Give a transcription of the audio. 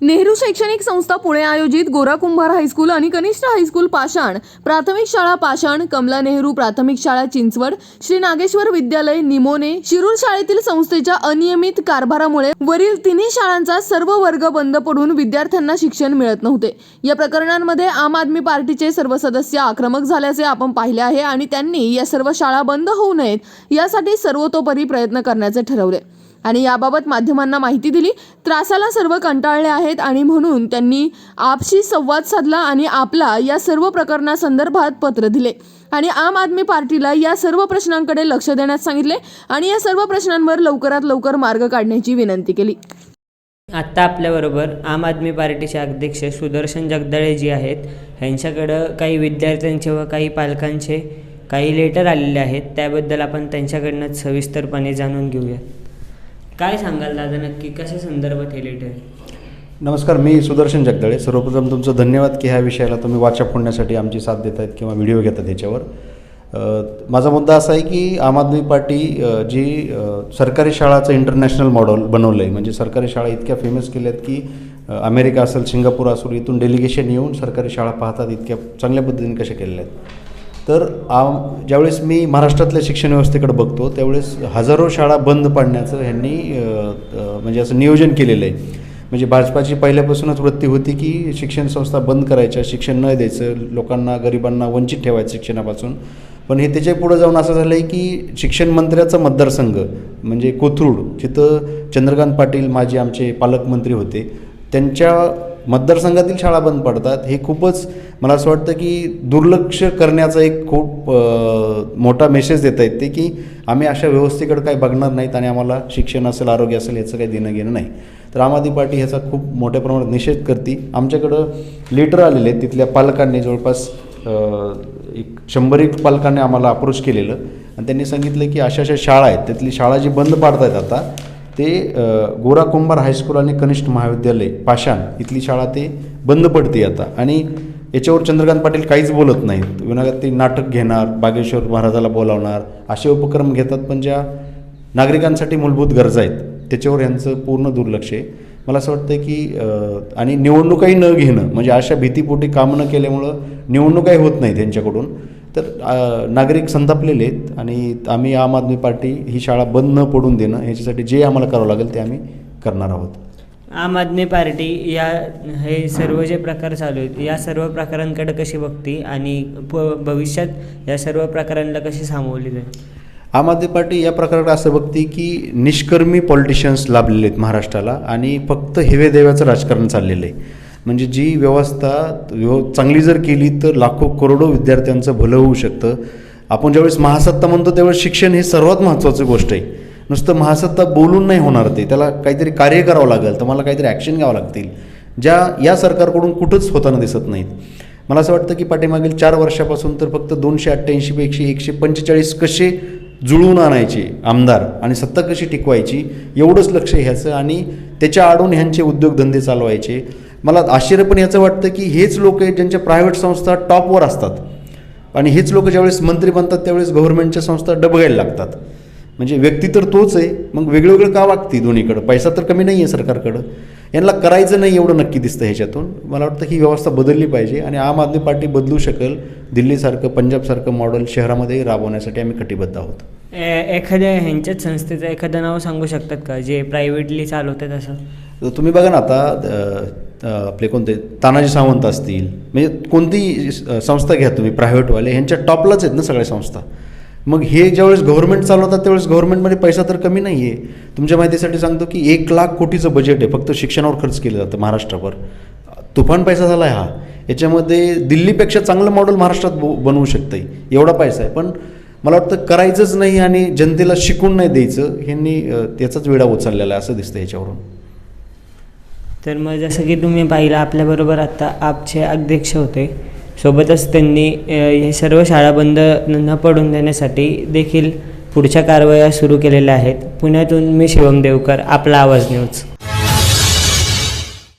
नेहरू शैक्षणिक संस्था पुणे आयोजित गोरा कुंभार हायस्कूल आणि कनिष्ठ हायस्कूल पाषाण प्राथमिक शाळा पाषाण कमला नेहरू प्राथमिक शाळा चिंचवड श्री नागेश्वर विद्यालय निमोने शिरूर शाळेतील संस्थेच्या अनियमित कारभारामुळे वरील तिन्ही शाळांचा सर्व वर्ग बंद पडून विद्यार्थ्यांना शिक्षण मिळत नव्हते. या प्रकरणांमध्ये आम आदमी पार्टीचे सर्व सदस्य आक्रमक झाल्याचे आपण पाहिले आहे आणि त्यांनी या सर्व शाळा बंद होऊ नयेत यासाठी सर्वतोपरी प्रयत्न करण्याचे ठरवले. आणि याबाबत माध्यमांना माहिती दिली. त्रासाला सर्व कंटाळले आहेत आणि म्हणून त्यांनी आपशी संवाद साधला आणि आपला या सर्व प्रकरणासंदर्भात पत्र दिले. आणि आम आदमी पार्टीला या सर्व प्रश्नांकडे लक्ष देण्यास सांगितले आणि या सर्व प्रश्नांवर लवकरात लवकर मार्ग काढण्याची विनंती केली. आत्ता आपल्याबरोबर आम आदमी पार्टीचे अध्यक्ष सुदर्शन जगदाळे जी आहेत ह्यांच्याकडं काही विद्यार्थ्यांचे व काही पालकांचे काही लेटर आलेले आहेत. त्याबद्दल आपण त्यांच्याकडनं सविस्तरपणे जाणून घेऊया. काय सांगाल दादा नक्की कशा संदर्भात हे लेटर नमस्कार मी सुदर्शन जगदळे. सर्वप्रथम तुमचं धन्यवाद की ह्या विषयाला तुम्ही वाचा फोडण्यासाठी आमची साथ देत आहेत किंवा व्हिडिओ घेतात याच्यावर माझा मुद्दा असा आहे की आम आदमी पार्टी जी सरकारी शाळाचं इंटरनॅशनल मॉडेल बनवलं आहे म्हणजे सरकारी शाळा इतक्या फेमस केल्या आहेत की अमेरिका असेल सिंगापूर असेल इथून डेलिगेशन येऊन सरकारी शाळा पाहतात इतक्या चांगल्या पद्धतीने कशा केलेल्या आहेत. तर आम ज्यावेळेस मी महाराष्ट्रातल्या शिक्षण व्यवस्थेकडे बघतो त्यावेळेस हजारो शाळा बंद पाडण्याचं ह्यांनी म्हणजे असं नियोजन केलेलं आहे. म्हणजे भाजपाची पहिल्यापासूनच वृत्ती होती की शिक्षण संस्था बंद करायच्या शिक्षण न द्यायचं लोकांना गरिबांना वंचित ठेवायचं शिक्षणापासून. पण हे त्याच्या पुढं जाऊन असं झालं आहे की शिक्षण मंत्र्याचा मतदारसंघ म्हणजे कोथरूड जिथं चंद्रकांत पाटील माजी आमचे पालकमंत्री होते त्यांच्या मतदारसंघातील शाळा बंद पडतात. हे खूपच मला असं वाटतं की दुर्लक्ष करण्याचा एक खूप मोठा मेसेज देत आहेत ते की आम्ही अशा व्यवस्थेकडे काही बघणार नाहीत आणि आम्हाला शिक्षण असेल आरोग्य असेल याचं काही देणं घेणं नाही. तर आम आदमी पार्टी ह्याचा खूप मोठ्या प्रमाणात निषेध करते. आमच्याकडं लेटर आलेले आहेत. तिथल्या पालकांनी जवळपास एक शंभर एक पालकांनी आम्हाला अप्रोच केलेलं. आणि त्यांनी सांगितलं की अशा अशा शाळा आहेत. त्यातली शाळा जी बंद पाडत आहेत आता ते गोराकुंभार गोरा कुंभार हायस्कूल आणि कनिष्ठ महाविद्यालय पाषाण इथली शाळा ते बंद पडते आता. आणि याच्यावर चंद्रकांत पाटील काहीच बोलत नाहीत. विनागात ते नाटक घेणार बागेश्वर महाराजाला बोलावणार असे उपक्रम घेतात पण ज्या नागरिकांसाठी मूलभूत गरजा आहेत त्याच्यावर यांचं पूर्ण दुर्लक्ष आहे. मला असं वाटतं की आणि निवडणुकाही न घेणं म्हणजे अशा भीतीपोटी कामं न केल्यामुळं निवडणुकाही होत नाही त्यांच्याकडून तर नागरिक संतापलेले आहेत आणि आम्ही आम आदमी पार्टी ही शाळा बंद न पडून देणं ह्याच्यासाठी जे आम्हाला करावं लागेल ते आम्ही करणार आहोत. आम आदमी पार्टी या हे सर्व जे प्रकार चालू आहेत या सर्व प्रकारांकडे कशी बघते आणि प भविष्यात या सर्व प्रकारांना कशी सामोरली जाईल? आम आदमी पार्टी या प्रकारात असं बघते की निष्कर्मी पॉलिटिशियन्स लाभलेले आहेत महाराष्ट्राला आणि फक्त हेवे देव्याचं राजकारण चाललेलं आहे. म्हणजे जी व्यवस्था व्यव चांगली जर केली तर लाखो करोडो विद्यार्थ्यांचं भलं होऊ शकतं. आपण ज्यावेळेस महासत्ता म्हणतो त्यावेळेस शिक्षण हे सर्वात महत्त्वाची गोष्ट आहे. नुसतं महासत्ता बोलून नाही होणार ते. त्याला काहीतरी कार्य करावं लागेल तर मला काहीतरी ॲक्शन घ्यावं लागतील ज्या या सरकारकडून कुठंच होताना दिसत नाहीत. मला असं वाटतं की पाठीमागील चार वर्षापासून तर फक्त दोनशे अठ्ठ्याऐंशीपैकी एकशे पंचेचाळीस कसे जुळवून आणायचे आमदार आणि सत्ता कशी टिकवायची एवढंच लक्ष ह्याचं आणि त्याच्या आडून ह्यांचे उद्योगधंदे चालवायचे. मला आश्चर्य पण याचं वाटतं की हेच लोक आहेत ज्यांच्या प्रायव्हेट संस्था टॉपवर असतात. आणि हेच लोक ज्यावेळेस मंत्री बनतात त्यावेळेस गव्हर्नमेंटच्या संस्था डबगायला लागतात. म्हणजे व्यक्ती तर तोच आहे मग वेगळं वेगळं का वागते दोन्हीकडं? पैसा तर कमी नाही आहे सरकारकडं. यांना करायचं नाही एवढं नक्की दिसतं ह्याच्यातून. मला वाटतं ही व्यवस्था बदलली पाहिजे आणि आम आदमी पार्टी बदलू शकेल. दिल्लीसारखं पंजाबसारखं मॉडेल शहरामध्ये राबवण्यासाठी आम्ही कटिबद्ध आहोत. एखाद्या ह्यांच्याच संस्थेचं एखादं नाव सांगू शकतात का? जे प्रायव्हेटली चालवतात असं? तुम्ही बघा ना आता आपले कोणते तानाजी सावंत असतील म्हणजे कोणती संस्था घ्या तुम्ही प्रायव्हेटवाले ह्यांच्या टॉपलाच आहेत ना सगळ्या संस्था. मग हे ज्यावेळेस गव्हर्नमेंट चालवतात त्यावेळेस गव्हर्नमेंटमध्ये पैसा तर कमी नाही आहे तुमच्या माहितीसाठी सांगतो की एक लाख कोटीचं बजेट आहे फक्त शिक्षणावर खर्च केलं जातं महाराष्ट्रावर तुफान पैसा झाला आहे हा. याच्यामध्ये दिल्लीपेक्षा चांगलं मॉडेल महाराष्ट्रात बनवू शकतं आहे एवढा पैसा आहे. पण मला वाटतं करायचंच नाही आणि जनतेला शिकून नाही द्यायचं ह्यांनी त्याचाच वेळा उचललेला आहे असं दिसतं याच्यावरून. तर मग जसं की तुम्ही पाहिलं आपल्याबरोबर आत्ता आपचे अध्यक्ष होते. सोबतच त्यांनी हे सर्व शाळा बंद न पडून देण्यासाठी देखील पुढच्या कारवाया सुरू केलेल्या आहेत. पुण्यातून मी शिवम देवकर आपला आवाज न्यूज.